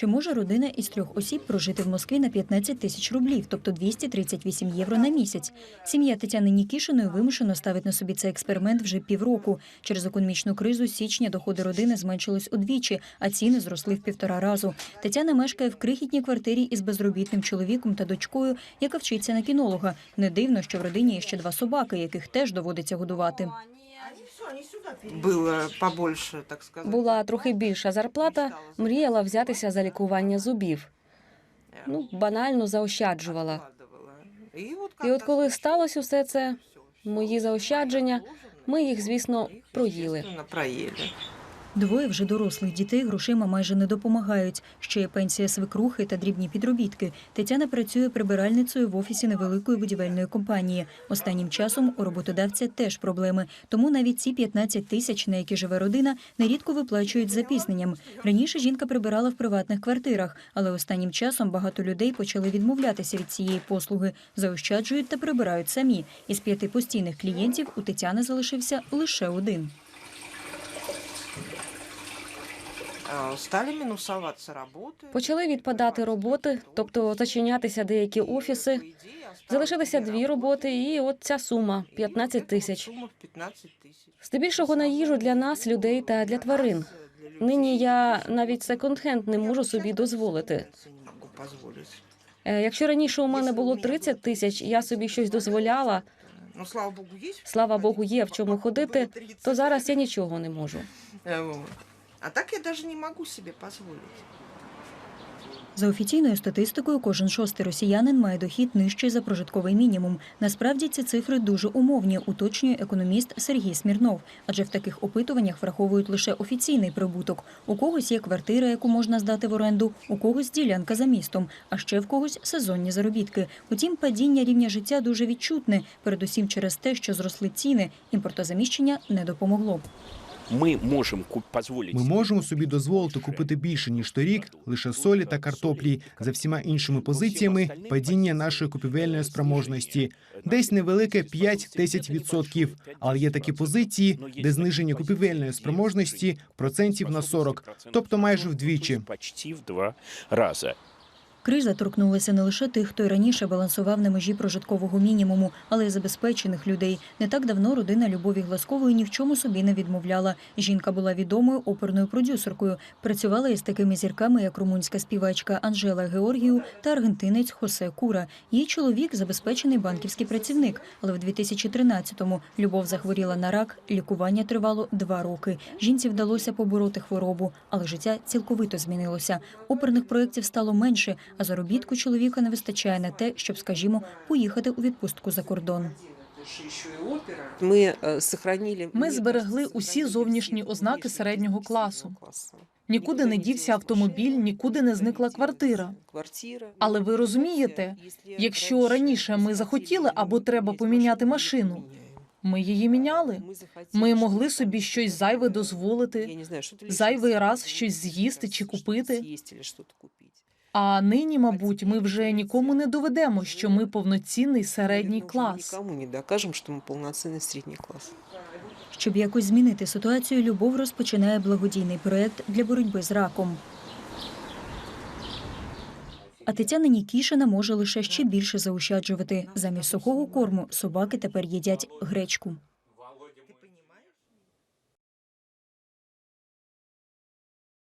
Чи може родина із трьох осіб прожити в Москві на 15 тисяч рублів, тобто 238 євро на місяць? Сім'я Тетяни Нікішиної вимушено ставить на собі цей експеримент вже півроку. Через економічну кризу січня доходи родини зменшились удвічі, а ціни зросли в півтора разу. Тетяна мешкає в крихітній квартирі із безробітним чоловіком та дочкою, яка вчиться на кінолога. Не дивно, що в родині є ще два собаки, яких теж доводиться годувати. Было побольше, так сказати. Була трохи більша зарплата, мріяла взятися за лікування зубів. Ну, банально заощаджувала. І от, І от коли сталося усе це, мої заощадження, ми їх, звісно, проїли. Проели. Двоє вже дорослих дітей грошима майже не допомагають. Ще є пенсія свекрухи та дрібні підробітки. Тетяна працює прибиральницею в офісі невеликої будівельної компанії. Останнім часом у роботодавця теж проблеми. Тому навіть ці 15 тисяч, на які живе родина, нерідко виплачують з запізненням. Раніше жінка прибирала в приватних квартирах, але останнім часом багато людей почали відмовлятися від цієї послуги, заощаджують та прибирають самі. Із п'яти постійних клієнтів у Тетяни залишився лише один. А, Стали минусоваться работы. Почали відпадати роботи, тобто зачинятися деякі офіси. Залишилися дві роботи, і от ця сума 15 тисяч. Сума в 15 тисяч. Здебільшого на їжу для нас, людей та для тварин. Нині я навіть секонд-хенд не можу собі дозволити. Е, Якщо раніше у мене було 30 тисяч, я собі щось дозволяла. Ну, слава богу. Слава Богу, є в чому ходити, то зараз я нічого не можу. А так я даже не могу себе позволить. За офіційною статистикою, кожен шостий росіянин має дохід нижчий за прожитковий мінімум. Насправді ці цифри дуже умовні, уточнює економіст Сергій Смірнов. Адже в таких опитуваннях враховують лише офіційний прибуток. У когось є квартира, яку можна здати в оренду, у когось ділянка за містом, а ще в когось сезонні заробітки. Утім, падіння рівня життя дуже відчутне, передусім через те, що зросли ціни. Імпортозаміщення не допомогло. Ми можемо дозволити. Ми можемо собі дозволити купити більше ніж торік, лише солі та картоплі. За всіма іншими позиціями падіння нашої купівельної спроможності десь невелике 5-10%. Але є такі позиції, де зниження купівельної спроможності процентів на 40, тобто майже вдвічі. Почти в два рази. Криза торкнулася не лише тих, хто й раніше балансував на межі прожиткового мінімуму, але й забезпечених людей. Не так давно родина Любові Гласкової ні в чому собі не відмовляла. Жінка була відомою оперною продюсеркою. Працювала із такими зірками, як румунська співачка Анжела Георгію та аргентинець Хосе Кура. Її чоловік забезпечений банківський працівник. Але в 2013-му Любов захворіла на рак. Лікування тривало два роки. Жінці вдалося побороти хворобу, але життя цілковито змінилося. Оперних проєктів стало менше, а заробітку чоловіка не вистачає на те, щоб, скажімо, поїхати у відпустку за кордон. Ми е, сохранили Ми зберегли усі зовнішні ознаки середнього класу. Нікуди не дівся автомобіль, нікуди не зникла квартира. Але ви розумієте, якщо раніше ми захотіли або треба поміняти машину, ми її міняли. Ми могли собі щось зайве дозволити, зайвий раз щось з'їсти чи купити. А нині, мабуть, ми вже нікому не доведемо, що ми повноцінний середній клас. Нікому не докажемо, що ми повноцінний середній клас. Щоб якось змінити ситуацію, Любов розпочинає благодійний проєкт для боротьби з раком. А Тетяна Нікішина може лише ще більше заощаджувати. Замість сухого корму собаки тепер їдять гречку.